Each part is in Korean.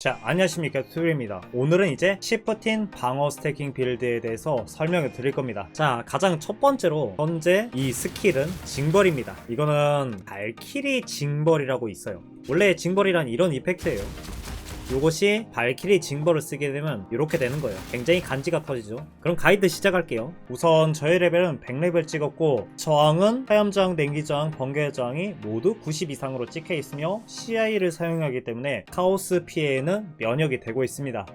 자 안녕하십니까. 투입니다. 오늘은 이제 시프틴 방어 스태킹 빌드에 대해서 설명을 드릴 겁니다. 자 가장 첫 번째로 현재 이 스킬은 징벌입니다. 이거는 발키리 징벌이라고 있어요. 원래 징벌이란 이런 이펙트예요 요것이 발키리 징벌을 쓰게 되면 이렇게 되는 거예요. 굉장히 간지가 터지죠. 그럼 가이드 시작할게요. 우선 저희 레벨은 100레벨 찍었고 저항은 화염 저항, 냉기 저항, 번개 저항이 모두 90 이상으로 찍혀 있으며 CI를 사용하기 때문에 카오스 피해에는 면역이 되고 있습니다.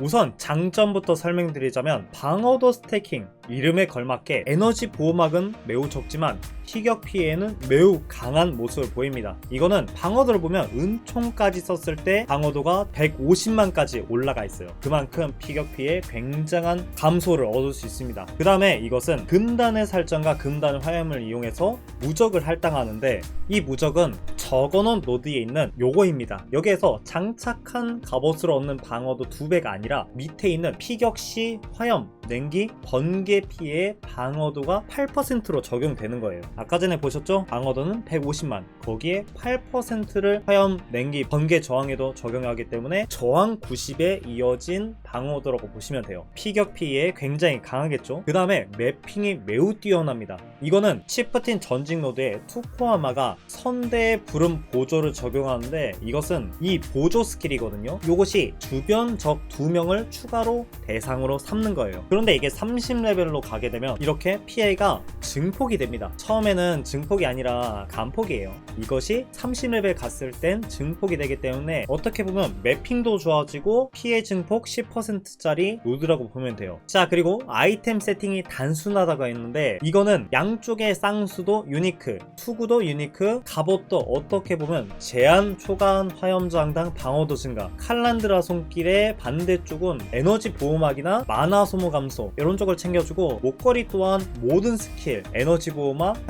우선 장점부터 설명드리자면 방어도 스태킹 이름에 걸맞게 에너지 보호막은 매우 적지만 피격 피해는 매우 강한 모습을 보입니다. 이거는 방어도를 보면 은총까지 썼을 때 방어도가 150만까지 올라가 있어요. 그만큼 피격 피해 굉장한 감소를 얻을 수 있습니다. 그 다음에 이것은 금단의 살점과 금단 화염을 이용해서 무적을 할당하는데 이 무적은 적어놓은 노드에 있는 요거입니다. 여기에서 장착한 갑옷으로 얻는 방어도 2배가 아니라 밑에 있는 피격 시 화염, 냉기, 번개 피해 방어도가 8%로 적용되는 거예요. 아까 전에 보셨죠? 방어도는 150만. 거기에 8%를 화염, 냉기, 번개 저항에도 적용하기 때문에 저항 90에 이어진 방어도라고 보시면 돼요. 피격 피해에 굉장히 강하겠죠? 그 다음에 매핑이 매우 뛰어납니다. 이거는 치프틴 전직 노드에 투코아마가 선대의 부름 보조를 적용하는데 이것은 이 보조 스킬이거든요. 이것이 주변 적 두 명을 추가로 대상으로 삼는 거예요. 그런데 이게 30레벨로 가게 되면 이렇게 피해가 증폭이 됩니다. 처음 에는 증폭이 아니라 감폭이에요. 이것이 30레벨 갔을 땐 증폭이 되기 때문에 어떻게 보면 매핑도 좋아지고 피해 증폭 10%짜리 노드라고 보면 돼요. 자 그리고 아이템 세팅이 단순하다가 있는데 이거는 양쪽의 쌍수도 유니크, 투구도 유니크, 갑옷도 어떻게 보면 제한 초간 화염저항당 방어도 증가, 칼란드라 손길의 반대쪽은 에너지 보호막이나 마나 소모 감소 이런 쪽을 챙겨주고 목걸이 또한 모든 스킬, 에너지 보호막,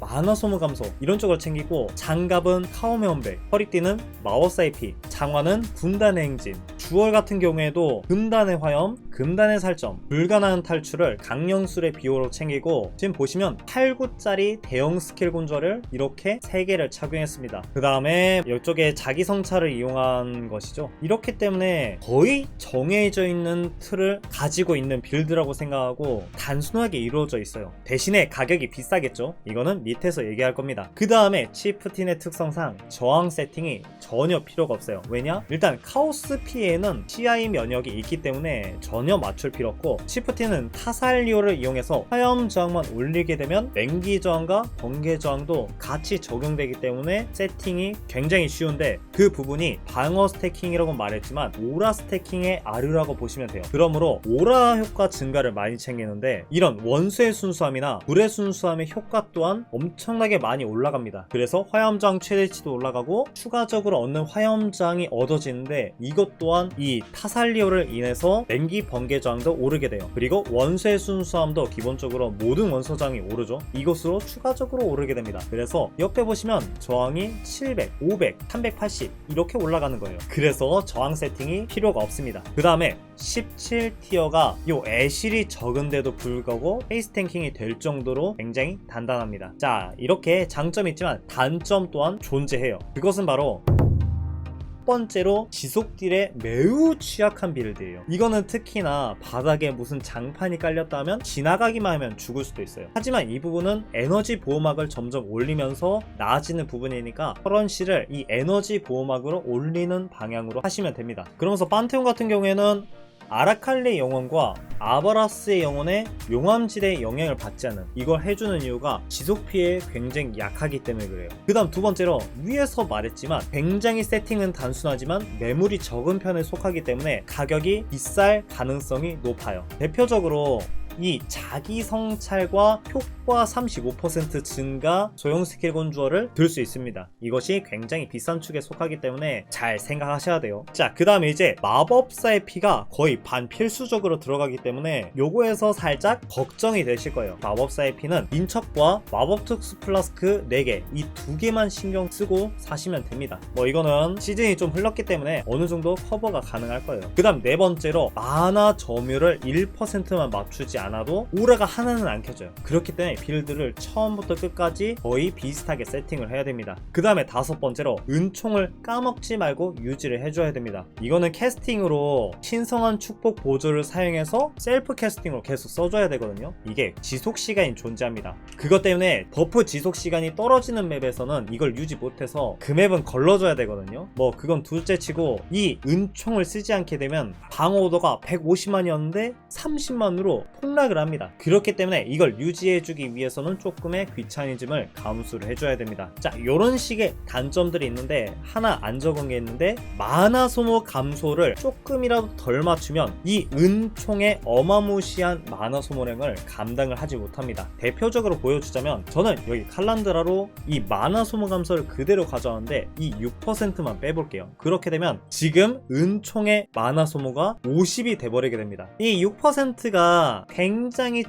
마나 소모 감소 이런 쪽을 챙기고 장갑은 카오메 혼백, 허리띠는 마워사이피, 장화는 군단의 행진, 주얼 같은 경우에도 금단의 화염, 금단의 살점, 불가능한 탈출을 강령술의 비호로 챙기고 지금 보시면 8구짜리 대형 스킬 곤절을 이렇게 3개를 착용했습니다. 그 다음에 이쪽에 자기 성찰을 이용한 것이죠. 이렇기 때문에 거의 정해져 있는 틀을 가지고 있는 빌드라고 생각하고 단순하게 이루어져 있어요. 대신에 가격이 비싸겠죠. 이거는 밑에서 얘기할 겁니다. 그 다음에 치프틴의 특성상 저항 세팅이 전혀 필요가 없어요. 왜냐? 일단 카오스 피해는 CI 면역이 있기 때문에 전혀 맞출 필요 없고 치프틴은 타살리오를 이용해서 화염 저항만 올리게 되면 냉기 저항과 번개 저항도 같이 적용되기 때문에 세팅이 굉장히 쉬운데 그 부분이 방어 스태킹이라고 말했지만 오라 스태킹의 아류라고 보시면 돼요. 그러므로 오라 효과 증가를 많이 챙기는데 이런 원수의 순수함이나 불의 순수함의 효과 또한 엄청나게 많이 올라갑니다. 그래서 화염저항 최대치도 올라가고 추가적으로 얻는 화염저항이 얻어지는데 이것 또한 이 타살리오를 인해서 냉기 번개 저항도 오르게 돼요. 그리고 원수의 순수함도 기본적으로 모든 원소 저항이 오르죠. 이것으로 추가적으로 오르게 됩니다. 그래서 옆에 보시면 저항이 700, 500, 380 이렇게 올라가는 거예요. 그래서 저항 세팅이 필요가 없습니다. 그 다음에 17티어가 요 애실이 적은데도 불구하고 페이스 탱킹이 될 정도로 굉장히 단단 합니다. 자, 이렇게 장점이 있지만 단점 또한 존재해요. 그것은 바로 첫 번째로 지속 딜에 매우 취약한 빌드예요. 이거는 특히나 바닥에 무슨 장판이 깔렸다면 지나가기만 하면 죽을 수도 있어요. 하지만 이 부분은 에너지 보호막을 점점 올리면서 나아지는 부분이니까 허런씨를 이 에너지 보호막으로 올리는 방향으로 하시면 됩니다. 그러면서 판테온 같은 경우에는 아라칼리 영혼과 아바라스의 영혼의 용암질의 영향을 받지 않는 이걸 해주는 이유가 지속 피해에 굉장히 약하기 때문에 그래요. 그 다음 두 번째로 위에서 말했지만 굉장히 세팅은 단순하지만 매물이 적은 편에 속하기 때문에 가격이 비쌀 가능성이 높아요. 대표적으로 이 자기 성찰과 효과 35% 증가 소형 스킬 건주어를 들 수 있습니다. 이것이 굉장히 비싼 축에 속하기 때문에 잘 생각하셔야 돼요. 자, 그 다음에 이제 마법사의 피가 거의 반 필수적으로 들어가기 때문에 요거에서 살짝 걱정이 되실 거예요. 마법사의 피는 인척과 마법 특수 플라스크 4개 이 두 개만 신경 쓰고 사시면 됩니다. 뭐 이거는 시즌이 좀 흘렀기 때문에 어느 정도 커버가 가능할 거예요. 그 다음 네 번째로 마나 점유를 1%만 맞추지 않 않아도 오라가 하나는 안 켜져요. 그렇기 때문에 빌드를 처음부터 끝까지 거의 비슷하게 세팅을 해야 됩니다. 그 다음에 다섯 번째로 은총을 까먹지 말고 유지를 해줘야 됩니다. 이거는 캐스팅으로 신성한 축복 보조를 사용해서 셀프 캐스팅으로 계속 써줘야 되거든요. 이게 지속 시간이 존재합니다. 그것 때문에 버프 지속 시간이 떨어지는 맵에서는 이걸 유지 못해서 그 맵은 걸러줘야 되거든요. 뭐 그건 둘째 치고 이 은총을 쓰지 않게 되면 방어 오더가 150만이었는데 30만으로 폭락 을 합니다. 그렇기 때문에 이걸 유지해주기 위해서는 조금의 귀차니즘을 감수를 해줘야 됩니다. 자 요런 식의 단점들이 있는데 하나 안 적은 게 있는데 마나 소모 감소를 조금이라도 덜 맞추면 이 은총의 어마무시한 마나 소모량을 감당을 하지 못합니다. 대표적으로 보여주자면 저는 여기 칼란드라로 이 마나 소모 감소를 그대로 가져왔는데 이 6%만 빼볼게요. 그렇게 되면 지금 은총의 마나 소모가 50이 돼버리게 됩니다. 이 6%가 굉장히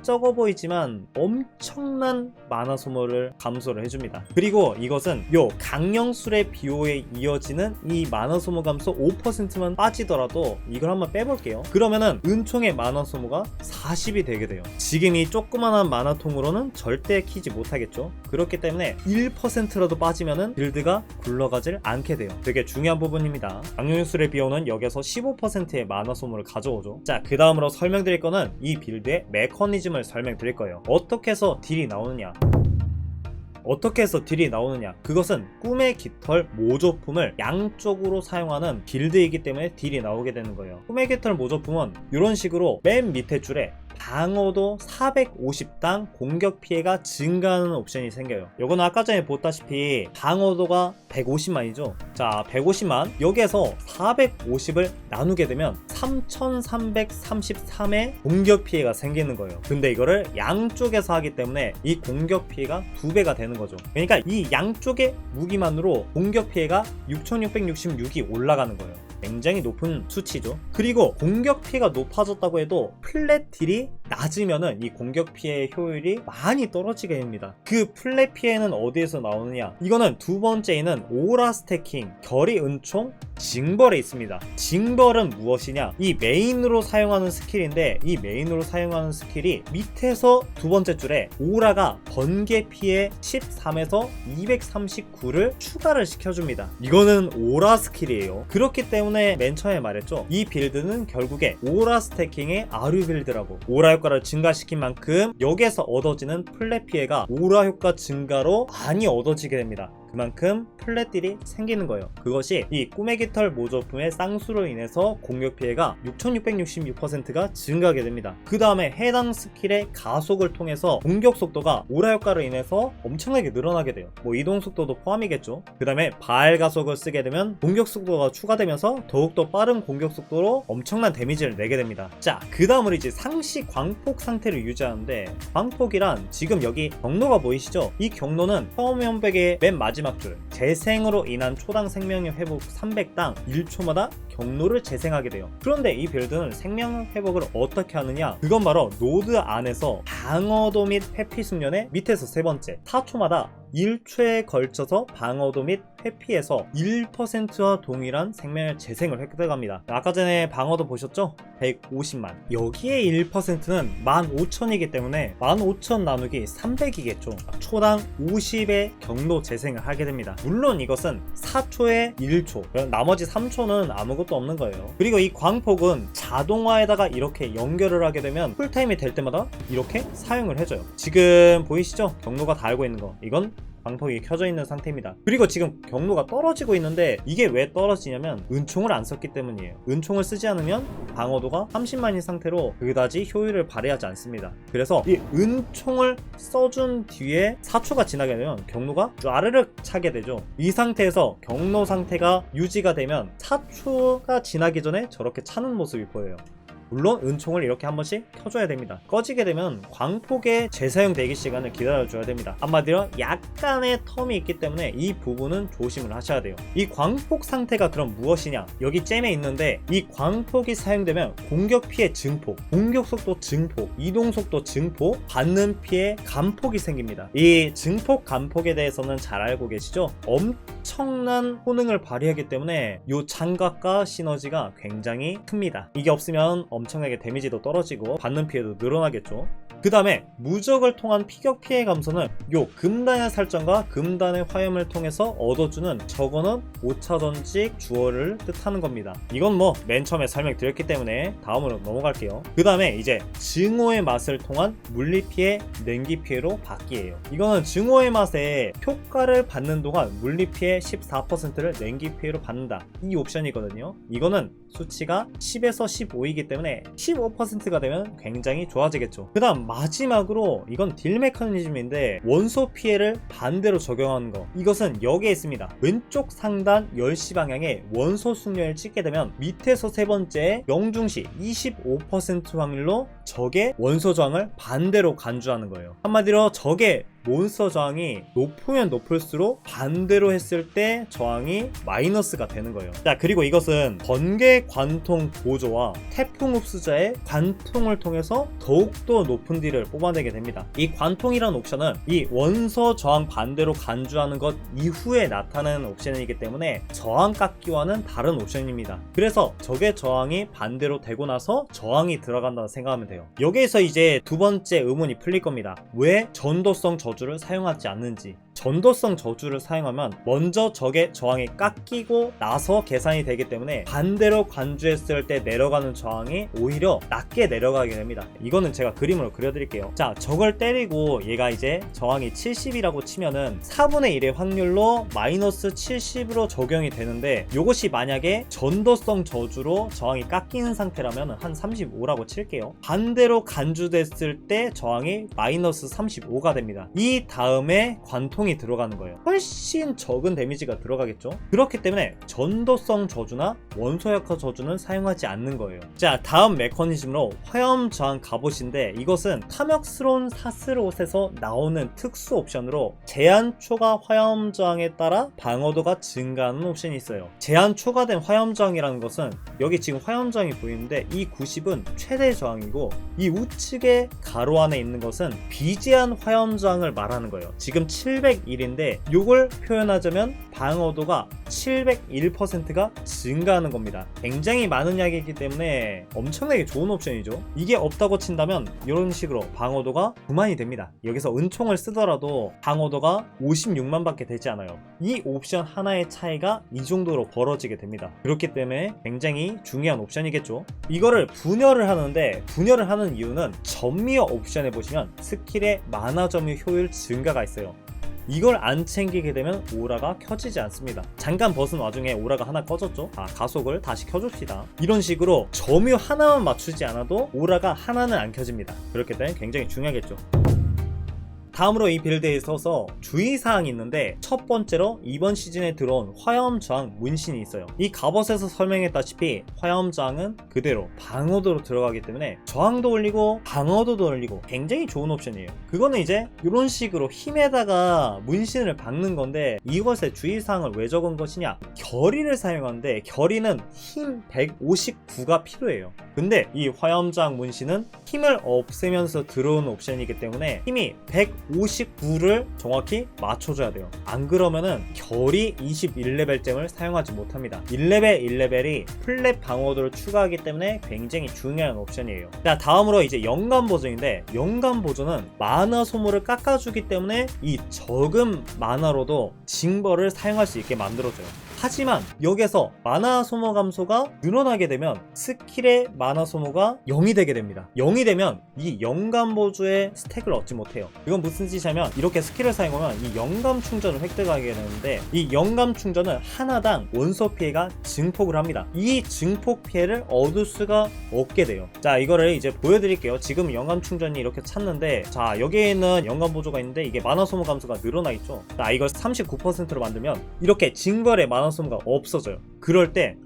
적어 보이지만 엄청난 마나 소모를 감소를 해줍니다. 그리고 이것은 요 강령술의 비호에 이어지는 이 마나 소모 감소 5%만 빠지더라도 이걸 한번 빼볼게요. 그러면은 은총의 마나 소모가 40이 되게 돼요. 지금 이 조그만한 마나통으로는 절대 키지 못하겠죠? 그렇기 때문에 1%라도 빠지면은 빌드가 굴러가질 않게 돼요. 되게 중요한 부분입니다. 강령술의 비호는 여기서 15%의 마나 소모를 가져오죠. 자 그 다음으로 설명드릴 거는 이 빌드의 메커니즘을 설명드릴 거예요. 어떻게 해서 딜이 나오느냐? 어떻게 해서 딜이 나오느냐? 그것은 꿈의 깃털 모조품을 양쪽으로 사용하는 빌드이기 때문에 딜이 나오게 되는 거예요. 꿈의 깃털 모조품은 이런 식으로 맨 밑에 줄에 방어도 450당 공격 피해가 증가하는 옵션이 생겨요. 요거는 아까 전에 보다시피 방어도가 150만이죠. 자, 150만 여기에서 450을 나누게 되면 3333의 공격 피해가 생기는 거예요. 근데 이거를 양쪽에서 하기 때문에 이 공격 피해가 두 배가 되는 거죠. 그러니까 이 양쪽의 무기만으로 공격 피해가 6666이 올라가는 거예요. 굉장히 높은 수치죠. 그리고 공격 피해가 높아졌다고 해도 플랫 딜이 낮으면은 이 공격 피해 효율이 많이 떨어지게 됩니다. 그 플랫 피해는 어디에서 나오느냐? 이거는 두 번째에는 오라 스태킹, 결의 은총, 징벌에 있습니다. 징벌은 무엇이냐? 이 메인으로 사용하는 스킬인데 이 메인으로 사용하는 스킬이 밑에서 두 번째 줄에 오라가 번개 피해 13에서 239를 추가를 시켜줍니다. 이거는 오라 스킬이에요. 그렇기 때문에 맨 처음에 말했죠. 이 빌드는 결국에 오라 스태킹의 아류 빌드라고 오라 효과를 증가시킨 만큼 여기에서 얻어지는 플랫 피해가 오라 효과 증가로 많이 얻어지게 됩니다. 그만큼 플랫딜이 생기는 거예요. 그것이 이 꿈의 깃털 모조품의 쌍수로 인해서 공격 피해가 6666%가 증가하게 됩니다. 그 다음에 해당 스킬의 가속을 통해서 공격 속도가 오라 효과로 인해서 엄청나게 늘어나게 돼요. 뭐 이동 속도도 포함이겠죠. 그 다음에 바알 가속을 쓰게 되면 공격 속도가 추가되면서 더욱더 빠른 공격 속도로 엄청난 데미지를 내게 됩니다. 자, 그 다음으로 이제 상시 광폭 상태를 유지하는데 광폭이란 지금 여기 경로가 보이시죠? 이 경로는 처음 연백의 맨 마지막 줄 재생으로 인한 초당 생명력 회복 300당 1초마다 경로를 재생하게 돼요. 그런데 이 빌드는 생명 회복을 어떻게 하느냐? 그건 바로 노드 안에서 방어도 및 회피 숙련의 밑에서 세 번째 4초마다 1초에 걸쳐서 방어도 및 회피에서 1%와 동일한 생명을 재생을 획득합니다. 아까 전에 방어도 보셨죠? 150만. 여기에 1%는 15,000이기 때문에 15,000 나누기 300이겠죠. 초당 50의 경로 재생을 하게 됩니다. 물론 이것은 4초에 1초. 나머지 3초는 아무것도 없는 거예요. 그리고 이 광폭은 자동화에다가 이렇게 연결을 하게 되면 쿨타임이 될 때마다 이렇게 사용을 해줘요. 지금 보이시죠? 경로가 다 알고 있는 거. 이건 방폭이 켜져 있는 상태입니다. 그리고 지금 경로가 떨어지고 있는데 이게 왜 떨어지냐면 은총을 안 썼기 때문이에요. 은총을 쓰지 않으면 방어도가 30만인 상태로 그다지 효율을 발휘하지 않습니다. 그래서 이 은총을 써준 뒤에 4초가 지나게 되면 경로가 쫘르륵 차게 되죠. 이 상태에서 경로 상태가 유지가 되면 4초가 지나기 전에 저렇게 차는 모습이 보여요. 물론 은총을 이렇게 한 번씩 켜줘야 됩니다. 꺼지게 되면 광폭의 재사용 대기 시간을 기다려줘야 됩니다. 한마디로 약간의 텀이 있기 때문에 이 부분은 조심을 하셔야 돼요. 이 광폭 상태가 그럼 무엇이냐? 여기 잼에 있는데 이 광폭이 사용되면 공격 피해 증폭, 공격 속도 증폭, 이동 속도 증폭, 받는 피해 감폭이 생깁니다. 이 증폭 감폭에 대해서는 잘 알고 계시죠? 엄청난 효능을 발휘하기 때문에 이 장갑과 시너지가 굉장히 큽니다. 이게 없으면 엄청나게 데미지도 떨어지고 받는 피해도 늘어나겠죠. 그 다음에 무적을 통한 피격 피해 감소는 요 금단의 살점과 금단의 화염을 통해서 얻어주는 저거는 5차 전직 주어를 뜻하는 겁니다. 이건 뭐 맨 처음에 설명드렸기 때문에 다음으로 넘어갈게요. 그 다음에 이제 증오의 맛을 통한 물리 피해, 냉기 피해로 바뀌에요. 이거는 증오의 맛에 효과를 받는 동안 물리 피해 14%를 냉기 피해로 받는다. 이 옵션이거든요. 이거는 수치가 10에서 15이기 때문에 15%가 되면 굉장히 좋아지겠죠. 그 다음 마지막으로 이건 딜 메커니즘인데 원소 피해를 반대로 적용하는 거. 이것은 여기에 있습니다. 왼쪽 상단 10시 방향에 원소 숙련을 찍게 되면 밑에서 세 번째 영중시 25% 확률로 적의 원소 저항을 반대로 간주하는 거예요. 한마디로 적의 몬스터 저항이 높으면 높을수록 반대로 했을 때 저항이 마이너스가 되는 거예요. 자, 그리고 이것은 번개 관통 보조와 태풍 흡수자의 관통을 통해서 더욱더 높은 딜을 뽑아내게 됩니다. 이 관통이라는 옵션은 이 원소 저항 반대로 간주하는 것 이후에 나타나는 옵션이기 때문에 저항 깎기와는 다른 옵션입니다. 그래서 적의 저항이 반대로 되고 나서 저항이 들어간다고 생각하면 돼요. 여기에서 이제 두 번째 의문이 풀릴 겁니다. 왜 전도성 저주 를 사용하지 않는지. 전도성 저주를 사용하면 먼저 적의 저항이 깎이고 나서 계산이 되기 때문에 반대로 간주했을 때 내려가는 저항이 오히려 낮게 내려가게 됩니다. 이거는 제가 그림으로 그려드릴게요. 자, 적을 때리고 얘가 이제 저항이 70이라고 치면은 4분의 1의 확률로 마이너스 70으로 적용이 되는데 이것이 만약에 전도성 저주로 저항이 깎이는 상태라면 한 35라고 칠게요. 반대로 간주됐을 때 저항이 마이너스 35가 됩니다. 이 다음에 관통이 들어가는 거예요. 훨씬 적은 데미지가 들어가겠죠. 그렇기 때문에 전도성 저주나 원소약화 저주는 사용하지 않는 거예요. 자, 다음 메커니즘으로 화염 저항 갑옷인데 이것은 탐욕스러운 사스롯에서 나오는 특수 옵션으로 제한 초과 화염 저항에 따라 방어도가 증가하는 옵션이 있어요. 제한 초과된 화염 저항이라는 것은 여기 지금 화염 저항이 보이는데 이 90은 최대 저항이고 이 우측에 가로 안에 있는 것은 비제한 화염 저항을 말하는 거예요. 지금 701인데 이걸 표현하자면 방어도가 701%가 증가하는 겁니다. 굉장히 많은 약이기 때문에 엄청나게 좋은 옵션이죠. 이게 없다고 친다면 이런 식으로 방어도가 9만이 됩니다. 여기서 은총을 쓰더라도 방어도가 56만 밖에 되지 않아요. 이 옵션 하나의 차이가 이 정도로 벌어지게 됩니다. 그렇기 때문에 굉장히 중요한 옵션이겠죠. 이거를 분열을 하는데 분열을 하는 이유는 점미어 옵션에 보시면 스킬의 만화 점유 효율 증가가 있어요. 이걸 안 챙기게 되면 오라가 켜지지 않습니다. 잠깐 벗은 와중에 오라가 하나 꺼졌죠? 아, 가속을 다시 켜줍시다. 이런 식으로 점유 하나만 맞추지 않아도 오라가 하나는 안 켜집니다. 그렇기 때문에 굉장히 중요하겠죠. 다음으로 이 빌드에 있어서 주의사항이 있는데 첫 번째로 이번 시즌에 들어온 화염저항 문신이 있어요. 이 갑옷에서 설명했다시피 화염저항은 그대로 방어도로 들어가기 때문에 저항도 올리고 방어도도 올리고 굉장히 좋은 옵션이에요. 그거는 이제 이런 식으로 힘에다가 문신을 박는 건데 이것의 주의사항을 왜 적은 것이냐? 결의를 사용하는데 결의는 힘 159가 필요해요. 근데 이 화염저항 문신은 힘을 없애면서 들어오는 옵션이기 때문에 힘이 159를 정확히 맞춰줘야 돼요. 안 그러면은 결이 21레벨잼을 사용하지 못합니다. 1레벨 1레벨이 플랫 방어도를 추가하기 때문에 굉장히 중요한 옵션이에요. 자 다음으로 이제 영감 보존인데 영감 보존은 마나 소모를 깎아주기 때문에 이 적은 마나로도 징벌을 사용할 수 있게 만들어줘요. 하지만 여기서 마나 소모 감소가 늘어나게 되면 스킬의 마나 소모가 0이 되게 됩니다. 0이 되면 이 영감 보조의 스택을 얻지 못해요. 이건 무슨 짓이냐면 이렇게 스킬을 사용하면 이 영감 충전을 획득하게 되는데 이 영감 충전은 하나당 원소 피해가 증폭을 합니다. 이 증폭 피해를 얻을 수가 없게 돼요. 자 이거를 이제 보여드릴게요. 지금 영감 충전이 이렇게 찼는데 자 여기에는 영감 보조가 있는데 이게 마나 소모 감소가 늘어나 있죠. 자 이걸 39%로 만들면 이렇게 징벌의 마나 소모가 없어져요. 그럴 때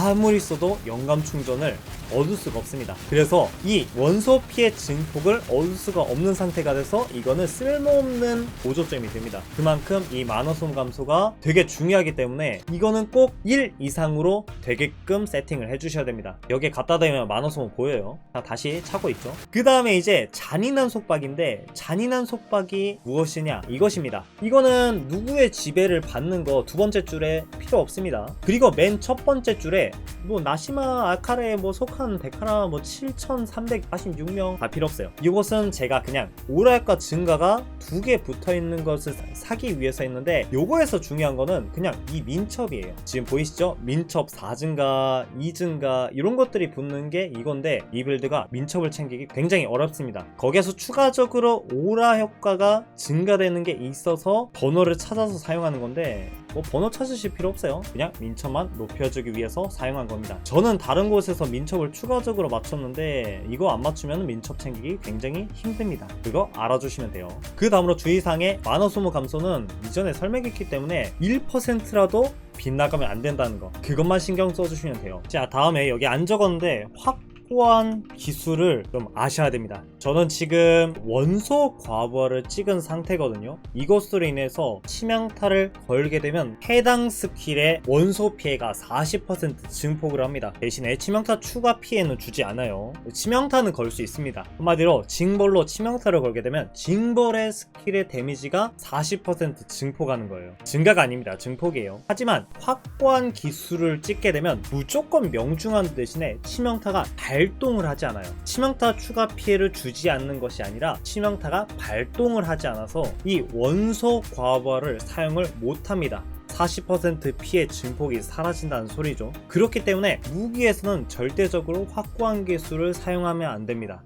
아무리 써도 영감 충전을 얻을 수가 없습니다. 그래서 이 원소 피해 증폭을 얻을 수가 없는 상태가 돼서 이거는 쓸모없는 보조점이 됩니다. 그만큼 이 만화솜 감소가 되게 중요하기 때문에 이거는 꼭 1 이상으로 되게끔 세팅을 해주셔야 됩니다. 여기에 갖다 대면 만화솜 보여요. 자, 다시 차고 있죠. 그 다음에 이제 잔인한 속박인데 잔인한 속박이 무엇이냐 이것입니다. 이거는 누구의 지배를 받는 거 두 번째 줄에 필요 없습니다. 그리고 맨 첫 번째 줄에 뭐 나시마 아카레 뭐 속하 심판 데카라 뭐 7,346명 다 필요 없어요. 이것은 제가 그냥 오랄과 증가가 두 개 붙어 있는 것을 사기 위해서 했는데 요거에서 중요한 거는 그냥 이 민첩이에요. 지금 보이시죠? 민첩 4증가, 2증가 이런 것들이 붙는 게 이건데 이 빌드가 민첩을 챙기기 굉장히 어렵습니다. 거기에서 추가적으로 오라 효과가 증가되는 게 있어서 번호를 찾아서 사용하는 건데 뭐 번호 찾으실 필요 없어요. 그냥 민첩만 높여주기 위해서 사용한 겁니다. 저는 다른 곳에서 민첩을 추가적으로 맞췄는데 이거 안 맞추면 민첩 챙기기 굉장히 힘듭니다. 그거 알아주시면 돼요. 그 다음으로 주의사항의 만화 소모 감소는 이전에 설명했기 때문에 1%라도 빗나가면 안 된다는 거 그것만 신경 써주시면 돼요. 자 다음에 여기 안 적었는데 확 확고한 기술을 좀 아셔야 됩니다. 저는 지금 원소 과부하를 찍은 상태거든요. 이것으로 인해서 치명타를 걸게 되면 해당 스킬의 원소 피해가 40% 증폭을 합니다. 대신에 치명타 추가 피해는 주지 않아요. 치명타는 걸 수 있습니다. 한마디로 징벌로 치명타를 걸게 되면 징벌의 스킬의 데미지가 40% 증폭하는 거예요. 증가가 아닙니다. 증폭이에요. 하지만 확고한 기술을 찍게 되면 무조건 명중한 대신에 치명타가 발동을 하지 않아요. 치명타 추가 피해를 주지 않는 것이 아니라 치명타가 발동을 하지 않아서 이 원소 과부하를 사용을 못 합니다. 40% 피해 증폭이 사라진다는 소리죠. 그렇기 때문에 무기에서는 절대적으로 확고한 기술을 사용하면 안 됩니다.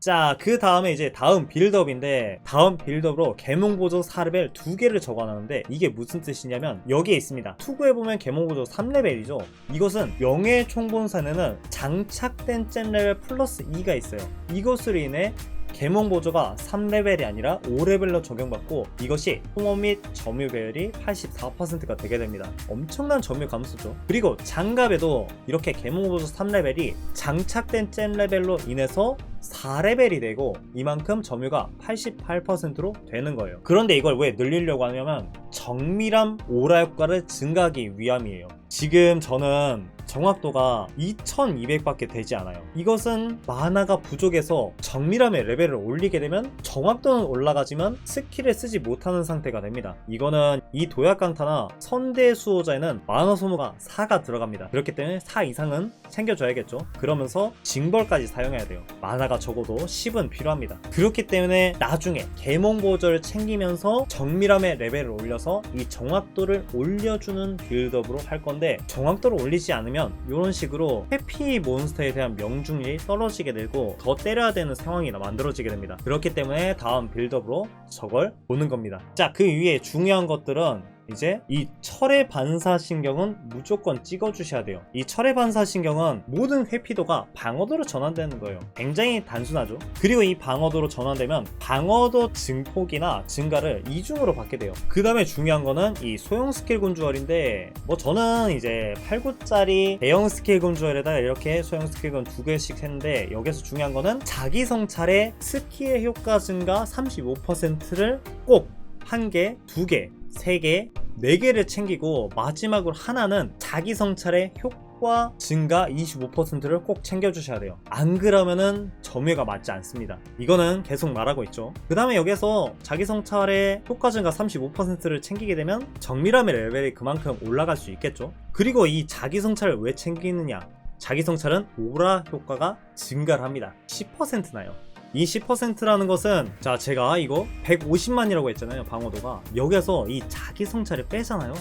자, 그 다음에 이제 다음 빌드업인데, 다음 빌드업으로 개몽보조 4레벨 두 개를 적어놨는데, 이게 무슨 뜻이냐면, 여기에 있습니다. 투구해보면 개몽보조 3레벨이죠. 이것은 명예 총본산에는 장착된 잼 레벨 플러스 2가 있어요. 이것으로 인해 개몽 보조가 3레벨이 아니라 5레벨로 적용받고 이것이 소모 및 점유 배율이 84%가 되게 됩니다. 엄청난 점유 감소죠. 그리고 장갑에도 이렇게 개몽 보조 3레벨이 장착된 잼 레벨로 인해서 4레벨이 되고 이만큼 점유가 88%로 되는 거예요. 그런데 이걸 왜 늘리려고 하냐면 정밀함 오라 효과를 증가하기 위함이에요. 지금 저는 정확도가 2200밖에 되지 않아요. 이것은 만화가 부족해서 정밀함의 레벨을 올리게 되면 정확도는 올라가지만 스킬을 쓰지 못하는 상태가 됩니다. 이거는 이 도약 강타나 선대 수호자에는 만화 소모가 4가 들어갑니다. 그렇기 때문에 4 이상은 챙겨줘야겠죠. 그러면서 징벌까지 사용해야 돼요. 만화가 적어도 10은 필요합니다. 그렇기 때문에 나중에 개몽 보조를 챙기면서 정밀함의 레벨을 올려서 이 정확도를 올려주는 빌드업으로 할 건데 정확도를 올리지 않으면 이런 식으로 해피 몬스터에 대한 명중률이 떨어지게 되고 더 때려야 되는 상황이 만들어지게 됩니다. 그렇기 때문에 다음 빌드업으로 저걸 보는 겁니다. 자, 그 위에 중요한 것들은 이제 이 철의 반사신경은 무조건 찍어주셔야 돼요. 이 철의 반사신경은 모든 회피도가 방어도로 전환되는 거예요. 굉장히 단순하죠. 그리고 이 방어도로 전환되면 방어도 증폭이나 증가를 이중으로 받게 돼요. 그 다음에 중요한 거는 이 소형 스킬 군주얼인데 뭐 저는 이제 8구짜리 대형 스킬 군주얼에다가 이렇게 소형 스킬 군 두 개씩 했는데 여기서 중요한 거는 자기 성찰의 스킬의 효과 증가 35%를 꼭 한 개, 두 개, 세 개, 네 개를 챙기고 마지막으로 하나는 자기 성찰의 효과 증가 25%를 꼭 챙겨주셔야 돼요. 안 그러면은 점유가 맞지 않습니다. 이거는 계속 말하고 있죠. 그 다음에 여기서 자기 성찰의 효과 증가 35%를 챙기게 되면 정밀함의 레벨이 그만큼 올라갈 수 있겠죠. 그리고 이 자기 성찰을 왜 챙기느냐? 자기 성찰은 오라 효과가 증가를 합니다. 10% 나요. 이 10%라는 것은 자 제가 이거 150만이라고 했잖아요 방어도가. 여기서 이 자기 성찰을 빼잖아요.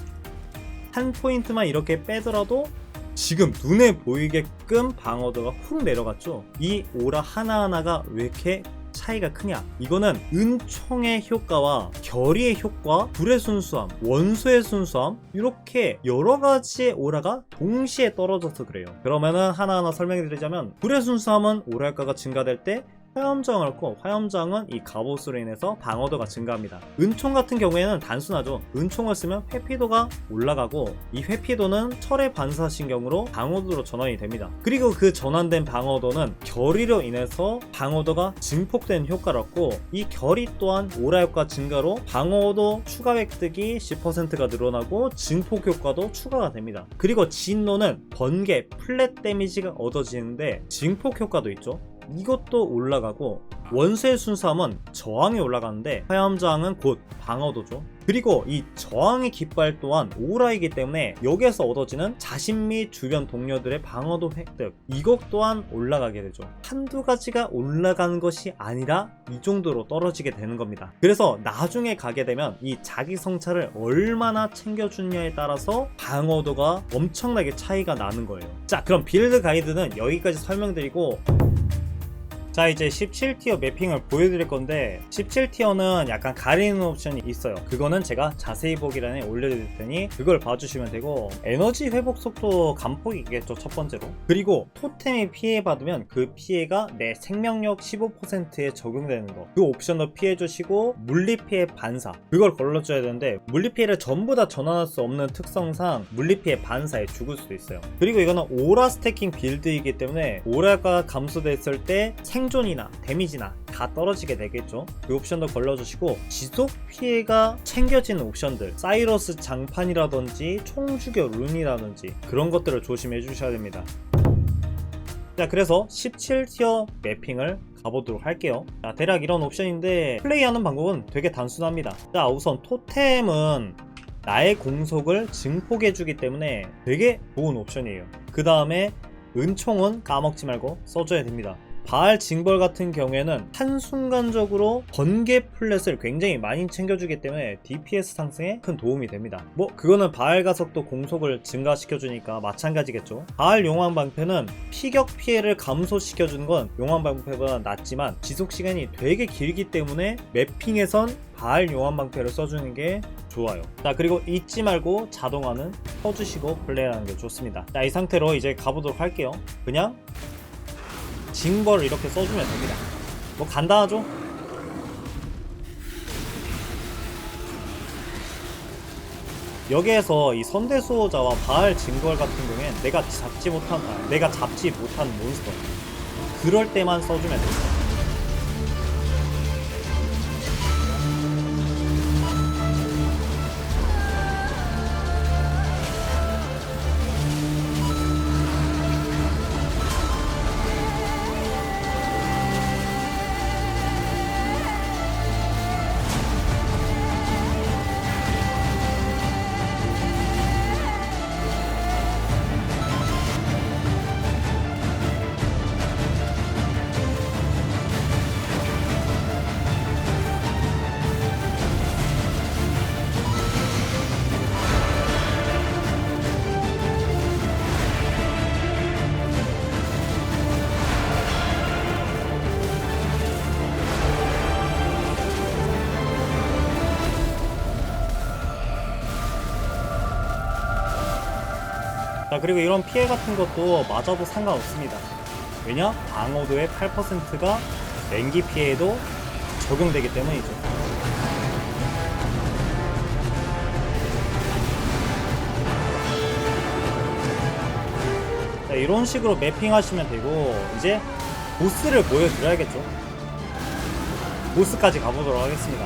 한 포인트만 이렇게 빼더라도 지금 눈에 보이게끔 방어도가 훅 내려갔죠. 이 오라 하나하나가 왜 이렇게 차이가 크냐? 이거는 은총의 효과와 결의의 효과 불의 순수함 원소의 순수함 이렇게 여러 가지의 오라가 동시에 떨어져서 그래요. 그러면은 하나하나 설명해 드리자면 불의 순수함은 오라 효과가 증가될 때 화염장을 고 화염장은 이 갑옷으로 인해서 방어도가 증가합니다. 은총 같은 경우에는 단순하죠. 은총을 쓰면 회피도가 올라가고 이 회피도는 철의 반사신경으로 방어도로 전환이 됩니다. 그리고 그 전환된 방어도는 결의로 인해서 방어도가 증폭된 효과를 얻고 이 결의 또한 오라 효과 증가로 방어도 추가 획득이 10%가 늘어나고 증폭 효과도 추가가 됩니다. 그리고 진노는 번개 플랫 데미지가 얻어지는데 증폭 효과도 있죠. 이것도 올라가고 원수의 순수함은 저항이 올라가는데 화염 저항은 곧 방어도죠. 그리고 이 저항의 깃발 또한 오라이기 때문에 여기에서 얻어지는 자신 및 주변 동료들의 방어도 획득 이것 또한 올라가게 되죠. 한두 가지가 올라가는 것이 아니라 이 정도로 떨어지게 되는 겁니다. 그래서 나중에 가게 되면 이 자기 성찰을 얼마나 챙겨주냐에 따라서 방어도가 엄청나게 차이가 나는 거예요. 자, 그럼 빌드 가이드는 여기까지 설명드리고 자 이제 17티어 매핑을 보여드릴 건데 17티어는 약간 가리는 옵션이 있어요. 그거는 제가 자세히 보기란에 올려드릴 테니 그걸 봐주시면 되고 에너지 회복 속도 감폭이겠죠 첫 번째로. 그리고 토템이 피해받으면 그 피해가 내 생명력 15%에 적용되는 거 그 옵션도 피해주시고 물리 피해 반사. 그걸 걸러줘야 되는데 물리 피해를 전부 다 전환할 수 없는 특성상 물리 피해 반사에 죽을 수도 있어요. 그리고 이거는 오라 스태킹 빌드이기 때문에 오라가 감소됐을 때 생 존이나 데미지나 다 떨어지게 되겠죠. 그 옵션도 걸러주시고 지속 피해가 챙겨지는 옵션들 사이러스 장판이라든지 총주교 룬이라든지 그런 것들을 조심해 주셔야 됩니다. 자 그래서 17티어 매핑을 가보도록 할게요 자 대략 이런 옵션인데 플레이하는 방법은 되게 단순합니다 자 우선 토템은 나의 공속을 증폭해주기 때문에 되게 좋은 옵션이에요 그 다음에 은총은 까먹지 말고 써줘야 됩니다 바알 징벌 같은 경우에는 한순간적으로 번개 플랫을 굉장히 많이 챙겨주기 때문에 DPS 상승에 큰 도움이 됩니다. 뭐 그거는 바알 가속도 공속을 증가시켜주니까 마찬가지겠죠. 바알 용왕 방패는 피격 피해를 감소시켜주는 건 용왕 방패보다 낫지만 지속 시간이 되게 길기 때문에 매핑에선 바알 용암 방패를 써주는 게 좋아요 자 그리고 잊지 말고 자동화는 켜주시고 플레이하는 게 좋습니다 자 이 상태로 이제 가보도록 할게요 그냥 징벌을 이렇게 써주면 됩니다. 뭐 간단하죠? 여기에서 이 선대 수호자와 바알 징벌 같은 경우엔 내가 잡지 못한 아, 내가 잡지 못한 몬스터 그럴 때만 써주면 됩니다. 자 그리고 이런 피해 같은 것도 맞아도 상관없습니다. 왜냐? 방어도의 8%가 냉기 피해에도 적용되기 때문이죠. 자 이런 식으로 매핑 하시면 되고 이제 보스를 보여드려야겠죠. 보스까지 가보도록 하겠습니다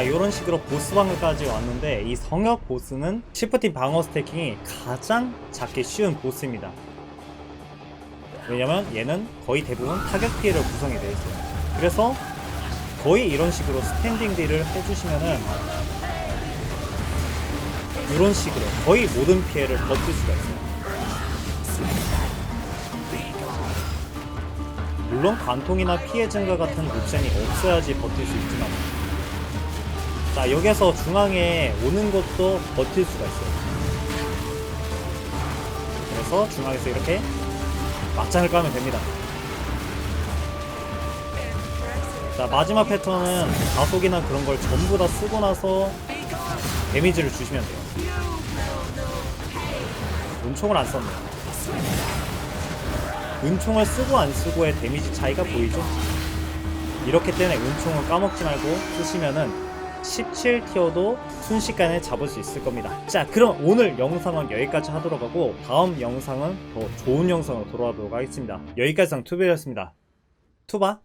자 이런 식으로 보스방까지 왔는데 이 성역 보스는 시프팅 방어 스태킹이 가장 잡기 쉬운 보스입니다. 왜냐면 얘는 거의 대부분 타격 피해를 구성이 되어 있어요. 그래서 거의 이런 식으로 스탠딩 딜을 해주시면은 이런 식으로 거의 모든 피해를 버틸 수가 있어요. 물론 관통이나 피해 증가 같은 옵션이 없어야지 버틸 수 있지만 자 여기서 중앙에 오는 것도 버틸 수가 있어요. 그래서 중앙에서 이렇게 막장을 까면 됩니다. 자 마지막 패턴은 가속이나 그런 걸 전부 다 쓰고 나서 데미지를 주시면 돼요. 은총을 안 썼네요. 은총을 쓰고 안 쓰고의 데미지 차이가 보이죠? 이렇기 때문에 은총을 까먹지 말고 쓰시면은 17티어도 순식간에 잡을 수 있을 겁니다. 자, 그럼 오늘 영상은 여기까지 하도록 하고 다음 영상은 더 좋은 영상으로 돌아오도록 하겠습니다. 여기까지 상 투베였습니다. 투바